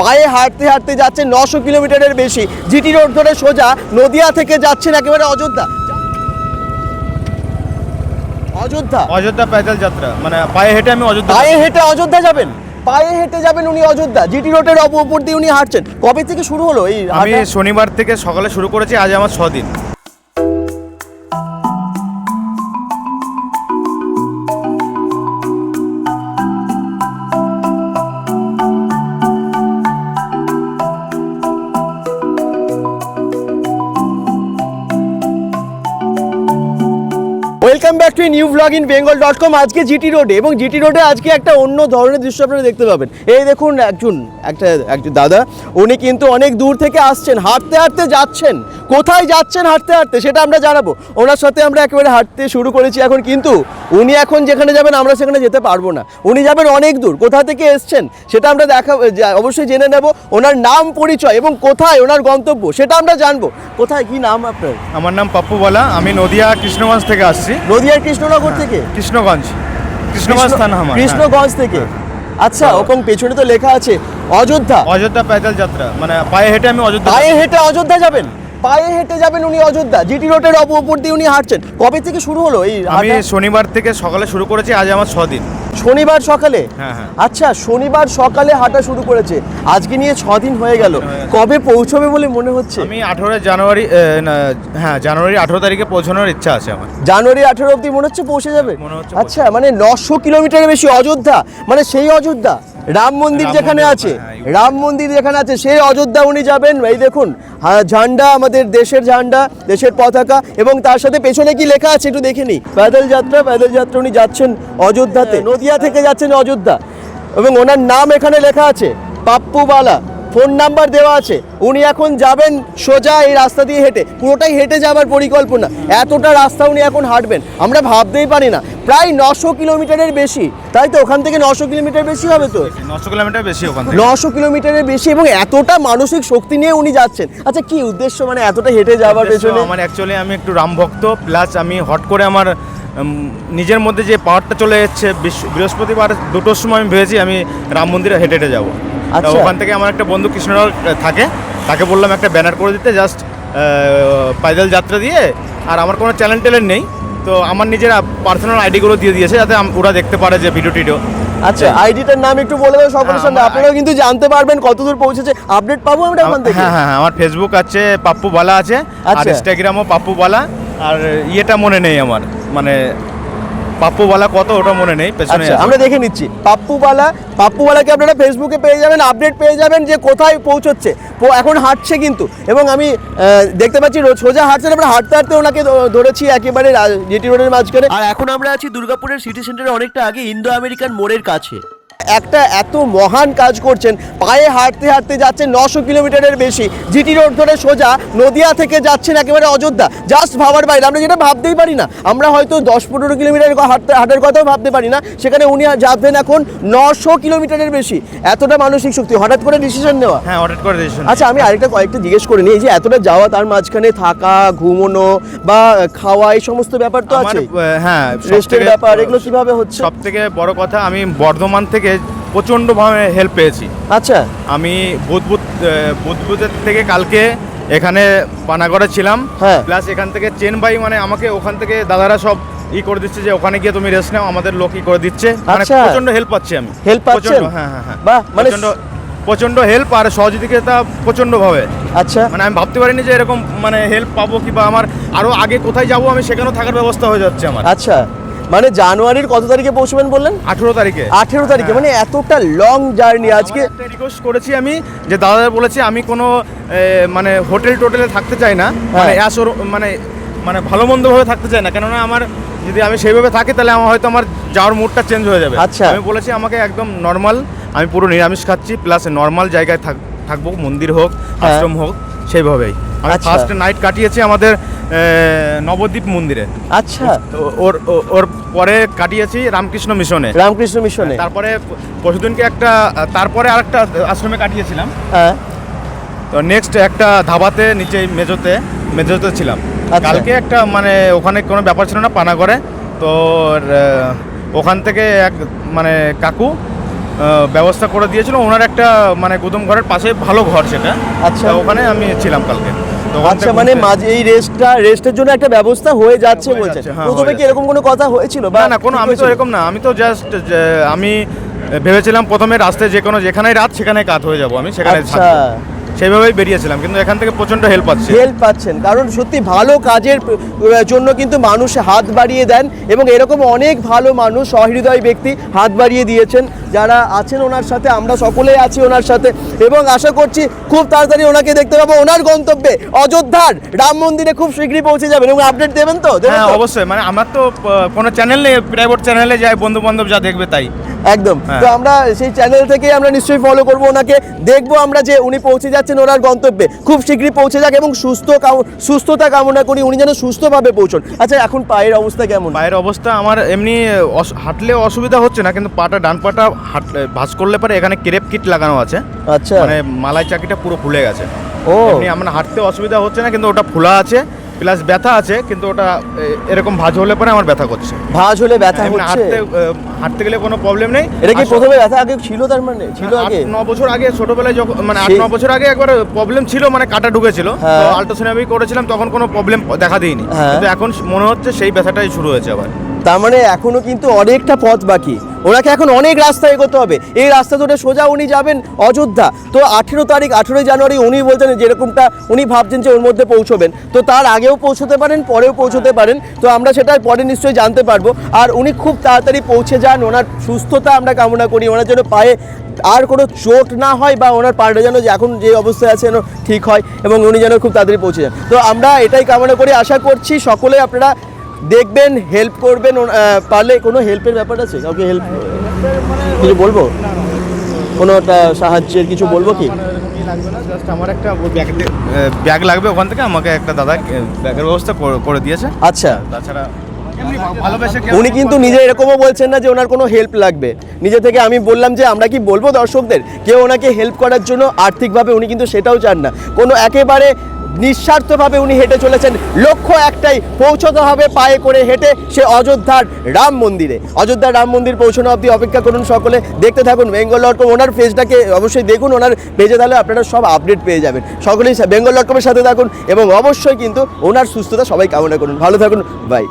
পায়ে হাঁটতে হাঁটতে যাচ্ছে নশো কিলোমিটারের বেশি। জিটি রোড ধরে সোজা নদিয়া থেকে যাচ্ছেন একেবারে অযোধ্যা। অযোধ্যা। অযোধ্যা প্যাদল যাত্রা মানে পায়ে হেঁটে আমি অযোধ্যা পায়ে হেঁটে অযোধ্যা যাবেন? পায়ে হেঁটে যাবেন উনি অযোধ্যা। জিটি রোডের উপর দিয়ে উনি হাঁটছেন। কবে থেকে শুরু হলো এই আমি? শনিবার থেকে সকালে শুরু করেছি আজ আমার ছদিন। দিন to new blog in Bengal dot com আজকে জিটি রোডে এবং জিটি রোডে আজকে একটা অন্য ধরনের দৃশ্য আপনারা দেখতে পাবেন। এই দেখুন একজন, একটা, একজন দাদা, উনি কিন্তু অনেক দূর থেকে আসছেন, হাঁটতে হাঁটতে যাচ্ছেন। কোথায় যাচ্ছেন হাঁটতে হাঁটতে সেটা আমরা জানাব। ওনার সাথে আমরা একেবারে হাঁটতে শুরু করেছি এখন কিন্তু উনি এখন যেখানে যাবেন আমরা সেখানে যেতে পারব না। উনি যাবেন অনেক দূর কোথা থেকে এসছেন সেটা আমরা দেখা অবশ্যই জেনে নেব। ওনার নাম পরিচয় এবং কোথায় ওনার গন্তব্য সেটা আমরা জানব। কোথায় কি নাম আপনার? আমার নাম পাপ্পু বলা আমি নদিয়া কৃষ্ণগঞ্জ থেকে আসছি। নদিয়ার কৃষ্ণনগর থেকে? কৃষ্ণগঞ্জ। কৃষ্ণগঞ্জ স্থান আমার হ্যাঁ। কৃষ্ণগঞ্জ থেকে? আচ্ছা ওরকম পেছনে তো লেখা আছে অযোধ্যা। অযোধ্যা প্যাদল যাত্রা মানে পায়ে হেঁটে আমি অযোধ্যা পায়ে হেঁটে অযোধ্যা যাবেন? পায়ে হেঁটে যাবেন উনি অযোধ্যা। জিটি রোডের উপর দিয়ে উনি হাঁটছেন। কবে থেকে শুরু হলো এই আমি শনিবার থেকে সকালে শুরু করেছি আজ আমার ছ দিন শনিবার সকালে? হ্যাঁ, হ্যাঁ। আচ্ছা শনিবার সকালে হাঁটা শুরু করেছে। আজকে নিয়ে ছ দিন হয়ে গেল। কবে পৌঁছবে বলে মনে হচ্ছে? আমি আঠেরো জানুয়ারি হ্যাঁ জানুয়ারি আঠেরো তারিখে পৌঁছানোর ইচ্ছা আছে আমার। জানুয়ারি আঠেরো অবধি মনে হচ্ছে পৌঁছে যাবে? আচ্ছা মানে নশো কিলোমিটারের বেশি অযোধ্যা মানে সেই অযোধ্যা। রাম মন্দির যেখানে আছে হ্যাঁ, রাম মন্দির যেখানে আছে সেই অযোধ্যা উনি যাবেন। এই দেখুন ঝান্ডা আমাদের দেশের ঝান্ডা দেশের পতাকা এবং তার সাথে পেছনে কি লেখা আছে একটু দেখে নিই। প্যাদল যাত্রা প্যাদল যাত্রা উনি যাচ্ছেন অযোধ্যাতে। নদিয়া থেকে যাচ্ছেন অযোধ্যা। এবং ওনার নাম এখানে লেখা আছে পাপ্পু বালা ফোন নাম্বার দেওয়া আছে। উনি এখন যাবেন সোজা এই রাস্তা দিয়ে হেঁটে। পুরোটাই হেঁটে যাবার পরিকল্পনা। এতটা রাস্তা উনি এখন হাঁটবেন। আমরা ভাবতেই পারি না। প্রায় নশো কিলোমিটারের বেশি। তাই তো? ওখান থেকে নশো কিলোমিটার বেশি হবে তো? নশো কিলোমিটার বেশি ওখান নশো কিলোমিটারের বেশি এবং এতটা মানসিক শক্তি নিয়ে উনি যাচ্ছেন। আচ্ছা কি উদ্দেশ্য? মানে এতটা হেঁটে যাওয়ার পেছনে? আমার অ্যাকচুয়ালি আমি একটু রাম ভক্ত প্লাস আমি হট করে আমার নিজের মধ্যে যে পাওয়ারটা চলে যাচ্ছে বৃহস্পতিবার দুটোর সময় আমি ভেবেছি আমি রাম মন্দিরে হেঁটে হেঁটে যাব। ওখান থেকে আমার একটা বন্ধু কৃষ্ণনগর থাকে। তাকে বললাম একটা ব্যানার করে দিতে জাস্ট পাইদল যাত্রা দিয়ে। আর আমার কোনো চ্যানেল ট্যানেল নেই। তো আমার নিজের পার্সোনাল আইডিগুলো দিয়ে দিয়েছে যাতে ওরা দেখতে পারে যে ভিডিও টিডিও। আচ্ছা আইডিটার নাম একটু বলে দেবেন সকলের হ্যাঁ, সামনে। আপনারাও কিন্তু জানতে পারবেন কতদূর পৌঁছেছে। আপডেট পাবো আমরা ওখান থেকে? হ্যাঁ হ্যাঁ হ্যাঁ, আমার ফেসবুক আছে পাপ্পু বালা আছে। আর আচ্ছা। ইনস্টাগ্রামও পাপ্পু বালা। আর ইয়েটা মনে নেই আমার। মানে পাপ্পু বালা কত ওটা মনে নেই পেছনে আচ্ছা আমরা দেখে নিচ্ছি। পাপ্পুওয়ালা পাপ্পুওয়ালাকে আপনারা ফেসবুকে পেয়ে যাবেন আপডেট পেয়ে যাবেন যে কোথায় পৌঁছচ্ছে। এখন হাঁটছে কিন্তু এবং আমি আহ, দেখতে পাচ্ছি সোজা হাঁটছেন আমরা হাঁটতে হাঁটতে ওনাকে ধরেছি একেবারে জিটি রোডের মাঝখানে। আর এখন আমরা আছি দুর্গাপুরের সিটি সেন্টারের অনেকটা আগে ইন্দো আমেরিকান মোড়ের কাছে। একটা এত মহান কাজ করছেন। পায়ে হাঁটতে হাঁটতে যাচ্ছেন নশো কিলোমিটারের বেশি। জিটি রোড ধরে সোজা নদিয়া থেকে যাচ্ছেন একেবারে অযোধ্যা। জাস্ট ভাবার বাইরে। আমরা যেটা ভাবতেই পারি না। আমরা হয়তো দশ পনেরো কিলোমিটার হাঁটতে হাঁটার কথাও ভাবতে পারি না। সেখানে উনি যাবেন এখন নশো কিলোমিটারের বেশি। এতটা মানসিক শক্তি। হঠাৎ করে ডিসিশন নেওয়া? হ্যাঁ অর্ডার করে দিয়েছেন আচ্ছা আমি আরেকটা কয়েকটা জিজ্ঞেস করে নিই। এই যে এতটা যাওয়া তার মাঝখানে থাকা ঘুমোনো বা খাওয়া এই সমস্ত ব্যাপার তো আছে হ্যাঁ রেস্টের ব্যাপার এগুলো কীভাবে হচ্ছে? সব থেকে বড় কথা আমি বর্ধমান থেকে প্রচণ্ডভাবে হেল্প পেয়েছি। আচ্ছা। আমি বুধবুধ বুধবুধের থেকে কালকে এখানে পানাগড়ে ছিলাম। হ্যাঁ। প্লাস এখান থেকে চেনবাই মানে আমাকে ওখান থেকে দাদারা সব ই করে দিচ্ছে যে ওখানে গিয়ে তুমি রেস্ট নাও আমাদের লোক ই করে দিচ্ছে। মানে আচ্ছা। প্রচণ্ড হেল্প পাচ্ছি আমি। হেল্প পাচ্ছেন? প্রচণ্ড, হ্যাঁ হ্যাঁ হ্যাঁ। বাহ, মানে- প্রচণ্ড প্রচণ্ড হেল্প আর সহযোগিতা প্রচণ্ড ভাবে আচ্ছা। মানে আমি ভাবতে পারিনি যে এরকম মানে হেল্প পাবো কিংবা আমার আরও আগে কোথায় যাব আমি সেখানেও থাকার ব্যবস্থা হয়ে যাচ্ছে আমার। আচ্ছা। মানে জানুয়ারির কত তারিখে পৌঁছবেন বললেন আঠেরো তারিখে আঠেরো তারিখে হ্যাঁ। মানে এতটা লং জার্নি আজকে রিকোয়েস্ট করেছি আমি যে দাদা বলেছে আমি কোনো মানে হোটেল টোটেলে থাকতে চাই না মানে হ্যাঁ। মানে মানে ভালো মন্দভাবে থাকতে চাই না কেননা আমার যদি আমি সেইভাবে থাকি তাহলে আমার হয়তো আমার যাওয়ার মুডটা চেঞ্জ হয়ে যাবে আচ্ছা। আমি বলেছি আমাকে একদম নর্মাল আমি পুরো নিরামিষ খাচ্ছি প্লাস নর্মাল জায়গায় থাক থাকব মন্দির হোক হ্যাঁ। আশ্রম হোক সেইভাবেই আমি। ফার্স্ট নাইট কাটিয়েছি আমাদের নবদ্বীপ মন্দিরে। আচ্ছা। তো ওর ওর পরে কাটিয়েছি রামকৃষ্ণ মিশনে। রামকৃষ্ণ মিশনে। তারপরে পরশুদিনকে একটা তারপরে আরেকটা আশ্রমে কাটিয়েছিলাম। হ্যাঁ। তো নেক্সট একটা ধাবাতে নিচে মেজোতে মেজোতে ছিলাম। আচ্ছা। কালকে একটা মানে ওখানে কোনো ব্যাপার ছিল না পানাগড়ে। তো ওখান থেকে এক মানে কাকু ব্যবস্থা করে দিয়েছিল। ওনার একটা মানে গুদম ঘরের পাশে ভালো ঘর সেটা। আচ্ছা। ওখানে আমি ছিলাম কালকে। আচ্ছা মানে মাঝে এই রেস্টটা রেস্টের জন্য একটা ব্যবস্থা হয়ে যাচ্ছে হয়ে বলছে হ্যাঁ, প্রথমে কি এরকম কোনো কথা হয়েছিল বা না না কোনো আমি তো এরকম না আমি তো জাস্ট আমি ভেবেছিলাম প্রথমে রাস্তায় যে কোনো যেখানে রাত সেখানে কাত হয়ে যাব আমি সেখানে আচ্ছা। সেইভাবেই বেরিয়েছিলাম কিন্তু এখান থেকে প্রচণ্ড হেল্প পাচ্ছি। হেল্প পাচ্ছেন কারণ সত্যি ভালো কাজের জন্য কিন্তু মানুষ হাত বাড়িয়ে দেন এবং এরকম অনেক ভালো মানুষ সহৃদয় ব্যক্তি হাত বাড়িয়ে দিয়েছেন যারা আছেন ওনার সাথে আমরা সকলেই আছি ওনার সাথে এবং আশা করছি খুব তাড়াতাড়ি ওনাকে দেখতে পাবো। ওনার গন্তব্যে অযোধ্যার রাম মন্দিরে খুব শীঘ্রই পৌঁছে যাবেন এবং আপডেট দেবেন তো? হ্যাঁ অবশ্যই মানে আমার তো কোনো চ্যানেল নেই প্রাইভেট চ্যানেলে যায় বন্ধু বান্ধব যা দেখবে তাই। একদম। হ্যাঁ। তো আমরা সেই চ্যানেল থেকে আমরা নিশ্চয়ই ফলো করব ওনাকে। দেখব আমরা যে উনি পৌঁছে যাচ্ছেন ওনার গন্তব্যে। খুব শীঘ্রই পৌঁছে যাক এবং সুস্থ সুস্থতা কামনা করি উনি যেন সুস্থভাবে পৌঁছন। আচ্ছা এখন পায়ের অবস্থা কেমন? পায়ের অবস্থা আমার এমনি হাঁটলে অসুবিধা হচ্ছে না কিন্তু পাটা ডান পাটা হাঁট ভাঁজ করলে পরে এখানে ক্রেপ কিট লাগানো আছে। আচ্ছা। মানে মালাই চাকিটা পুরো ফুলে গেছে। ও। আমার হাঁটতে অসুবিধা হচ্ছে না কিন্তু ওটা ফোলা আছে। প্লাস ব্যথা আছে কিন্তু ওটা এরকম ভাঁজ হলে পরে আমার ব্যথা করছে। ভাঁজ হলে ব্যথা হচ্ছে? হাঁটতে হাঁটতে গেলে কোনো প্রবলেম নেই। এটা কি প্রথমে ব্যথা আগে ছিল তার মানে? ছিল আগে? 9 বছর আগে ছোটবেলায় যখন মানে আট সেই- ন বছর আগে একবার প্রবলেম ছিল মানে কাটা ঢুকেছিল। হ্যাঁ। তো আল্ট্রাসোনোগ্রাফি করেছিলাম তখন কোনো প্রবলেম দেখা দিইনি। হ্যাঁ। কিন্তু এখন মনে হচ্ছে সেই ব্যথাটাই শুরু হয়েছে আবার। তার মানে এখনও কিন্তু অনেকটা পথ বাকি। ওনাকে এখন অনেক রাস্তা এগোতে হবে। এই রাস্তা ধরে সোজা উনি যাবেন অযোধ্যা। তো আঠেরো তারিখ, আঠেরোই জানুয়ারি উনি বলছেন যেরকমটা উনি ভাবছেন যে ওর মধ্যে পৌঁছবেন। তো তার আগেও পৌঁছতে পারেন, পরেও পৌঁছতে পারেন। তো আমরা সেটা পরে নিশ্চয়ই জানতে পারব। আর উনি খুব তাড়াতাড়ি পৌঁছে যান, ওনার সুস্থতা আমরা কামনা করি। ওনার জন্য পায়ে আর কোনো চোট না হয় বা ওনার পাটা যেন যে এখন যে অবস্থায় আছে যেন ঠিক হয় এবং উনি যেন খুব তাড়াতাড়ি পৌঁছে যান। তো আমরা এটাই কামনা করি, আশা করছি সকলে আপনারা দেখবেন হেল্প করবেন পারলে কোনো হেল্পের ব্যাপার আছে? কাউকে হেল্প কিছু বলব? কোনো একটা সাহায্যের কিছু বলব কি? আমার একটা ব্যাগ ব্যাগ লাগবে ওখান থেকে আমাকে একটা দাদা ব্যাগের ব্যবস্থা করে- দিয়েছে। আচ্ছা। তাছাড়া উনি কিন্তু নিজে এরকমও বলছেন না যে ওনার কোনো হেল্প লাগবে। নিজে থেকে আমি বললাম যে আমরা কি বলব দর্শকদের? কেউ ওনাকে হেল্প করার জন্য আর্থিকভাবে উনি কিন্তু সেটাও চান না। কোনো একেবারে নিঃস্বার্থভাবে উনি হেঁটে চলেছেন। লক্ষ্য একটাই, পৌঁছতে হবে পায়ে করে হেঁটে সে অযোধ্যার রাম মন্দিরে। অযোধ্যার রাম মন্দির পৌঁছানো অবধি অপেক্ষা করুন সকলে। দেখতে থাকুন, বেঙ্গল ডট কম ওনার পেজটাকে অবশ্যই দেখুন, ওনার পেজে তাহলে আপনারা সব আপডেট পেয়ে যাবেন। সকলেই বেঙ্গল ডট কমের সাথে থাকুন এবং অবশ্যই কিন্তু ওনার সুস্থতা সবাই কামনা করুন। ভালো থাকুন বাই